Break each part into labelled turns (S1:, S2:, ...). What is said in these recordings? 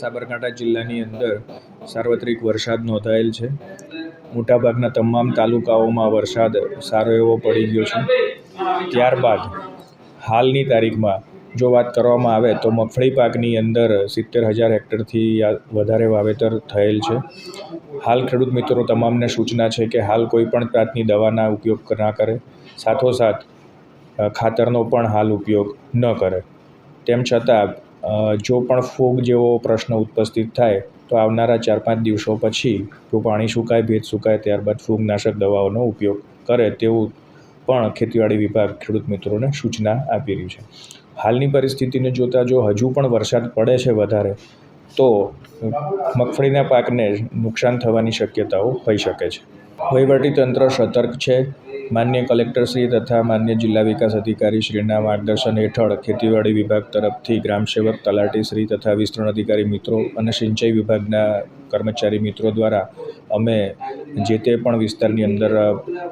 S1: સાબરકાંઠા જિલ્લાની અંદર સાર્વત્રિક વરસાદ નોંધાયેલ છે. મોટાભાગના તમામ તાલુકાઓમાં વરસાદ સારો એવો પડી ગયો છે. ત્યારબાદ હાલની તારીખમાં જો વાત કરવામાં આવે તો મગફળી પાકની અંદર સિત્તેર હજાર હેક્ટરથી વધારે વાવેતર થયેલ છે. હાલ ખેડૂત મિત્રો તમામને સૂચના છે કે હાલ કોઈ પણ જાતની દવાના ઉપયોગ ના કરે. સાથોસાથ ખાતરનો પણ હાલ ઉપયોગ ન કરે. તેમ છતાં જો પણ ફૂગ જેવો પ્રશ્ન ઉપસ્થિત થાય, તો આવનારા ચાર પાંચ દિવસો પછી જો પાણી સુકાય, ભેજ સુકાય, ત્યારબાદ ફૂગનાશક દવાઓનો ઉપયોગ કરે તેવું પણ ખેતીવાડી વિભાગ ખેડૂત મિત્રોને સૂચના આપી રહ્યું છે. હાલની પરિસ્થિતિને જોતાં જો હજુ પણ વરસાદ પડે છે વધારે, તો મગફળીના પાકને નુકસાન થવાની શક્યતાઓ હોઈ શકે છે. વહીવટી તંત્ર સતર્ક છે માન્ય કલેક્ટરશ્રી તથા માન્ય જિલ્લા વિકાસ અધિકારી શ્રીના માર્ગદર્શન હેઠળ ખેતીવાડી વિભાગ તરફથી ગ્રામસેવક તલાટીશ્રી તથા વિસ્તરણ અધિકારી મિત્રો અને સિંચાઈ વિભાગના કર્મચારી મિત્રો દ્વારા અમે જે તે પણ વિસ્તારની અંદર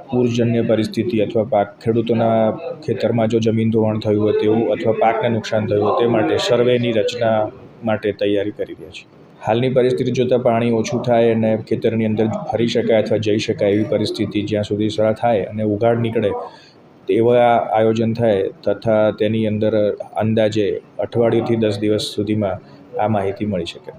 S1: પૂરજન્ય પરિસ્થિતિ અથવા પાક, ખેડૂતોના ખેતરમાં જો જમીન ધોવાણ થયું હોય તેવું અથવા પાકને નુકસાન થયું હોય તે માટે સર્વેની રચના માટે તૈયારી કરી રહ્યા છીએ. હાલની પરિસ્થિતિ જોતાં પાણી ઓછું થાય અને ખેતરની અંદર ફરી શકાય અથવા જઈ શકાય એવી પરિસ્થિતિ જ્યાં સુધી સર થાય અને ઉઘાડ નીકળે તેવા આયોજન થાય તથા તેની અંદર અંદાજે અઠવાડિયુંથી દસ દિવસ સુધીમાં આ માહિતી મળી શકે.